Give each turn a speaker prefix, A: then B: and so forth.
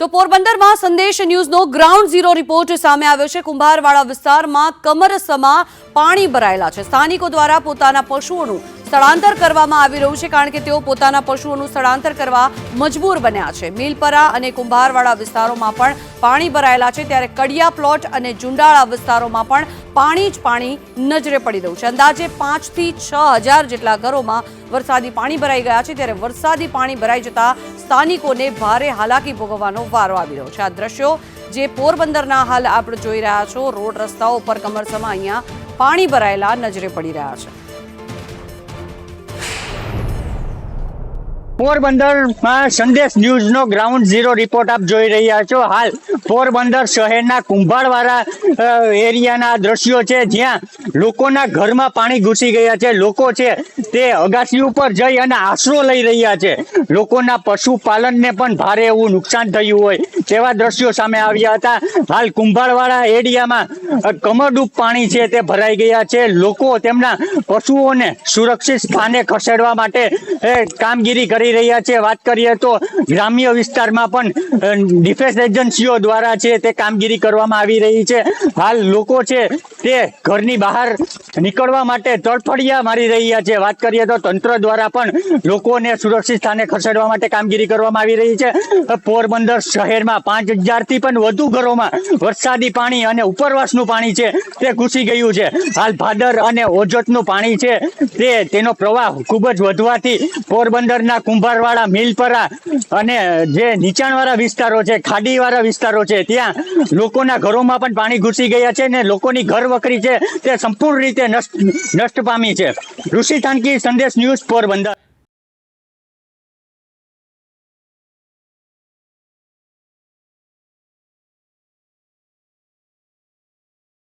A: તો પોરબંદરમાં સંદેશ ન્યૂઝનો ગ્રાઉન્ડ ઝીરો રિપોર્ટ સામે આવ્યો છે. કુંભારવાડા વિસ્તારમાં કમરસમાં પાણી ભરાયેલા છે. સ્થાનિકો દ્વારા પોતાના પશુઓનું સ્થળાંતર કરવામાં આવી રહ્યું છે કારણ કે તેઓ પોતાના પશુઓનું સ્થળાંતર કરવા મજબૂર બન્યા છે. મિલપરા અને કુંભારવાડા વિસ્તારોમાં પણ પાણી ભરાયેલા છે. ત્યારે કડિયા પ્લોટ અને જુંડાળા વિસ્તારોમાં પણ પાણી જ પાણી નજરે પડી રહ્યું છે. અંદાજે પાંચથી છ હજાર જેટલા ઘરોમાં વરસાદી પાણી ભરાઈ ગયા છે. ત્યારે વરસાદી પાણી ભરાઈ જતા સ્થાનિકોને ભારે હાલાકી ભોગવવાનો વારો આવી રહ્યો છે. આ દ્રશ્યો જે પોરબંદરના હાલ આપણે જોઈ રહ્યા છો, રોડ રસ્તાઓ પર કમરસમાં અહીંયા પાણી ભરાયેલા નજરે પડી રહ્યા છે.
B: પોરબંદરમાં સંદેશ ન્યૂઝનો ગ્રાઉન્ડ ઝીરો રિપોર્ટ આપ જોઈ રહ્યા છો. હાલ પોરબંદર શહેરના કુંભારવાળા એરિયાના દ્રશ્યો છે, જ્યાં લોકોના ઘરમાં પાણી ઘૂસી ગયા છે. લોકો છે તે અગાસી ઉપર જઈ અને આશરો લઈ રહ્યા છે. લોકોના પશુપાલનને પણ ભારે એવું નુકસાન થયું હોય તેવા દ્રશ્યો સામે આવ્યા હતા. હાલ કુંભારવાળા એરિયામાં કમરડૂબ પાણી છે તે ભરાઈ ગયા છે. લોકો તેમના પશુઓને સુરક્ષિત સ્થાને ખસેડવા માટે કામગીરી કરી રહ્યા છે. વાત કરીએ તો ગ્રામ્ય વિસ્તારમાં પણ ડિફેન્સ એજન્સીઓ દ્વારા છે તે કામગીરી કરવામાં આવી રહી છે. હાલ લોકો છે તે ઘરની બહાર નીકળવા માટે તડફડિયા મારી રહ્યા છે. વાત કરીએ તો તંત્ર દ્વારા પણ લોકોને સુરક્ષિત સ્થાને ખસેડવા માટે કામગીરી કરવામાં આવી રહી છે. પોરબંદર શહેરમાં પાંચ હજારથી પણ વધુ ઘરોમાં વરસાદી પાણી અને ઉપરવાસનું પાણી છે તે ઘૂસી ગયું છે. હાલ ભાદર અને ઓજતનું પાણી છે તે, તેનો પ્રવાહ ખૂબ જ વધવાથી પોરબંદરના કુંભારવાડા મિલપરા અને જે નીચાણવાળા વિસ્તારો છે, ખાડીવાળા વિસ્તારો છે, ત્યાં લોકોના ઘરોમાં પણ પાણી ઘૂસી ગયા છે ને લોકોની ઘર વકરી છે, તે સંપૂર્ણ રીતે નષ્ટ નષ્ટ પામી છે. ઋષિ થાનકી સંદેશ ન્યૂઝ પોરબંદર.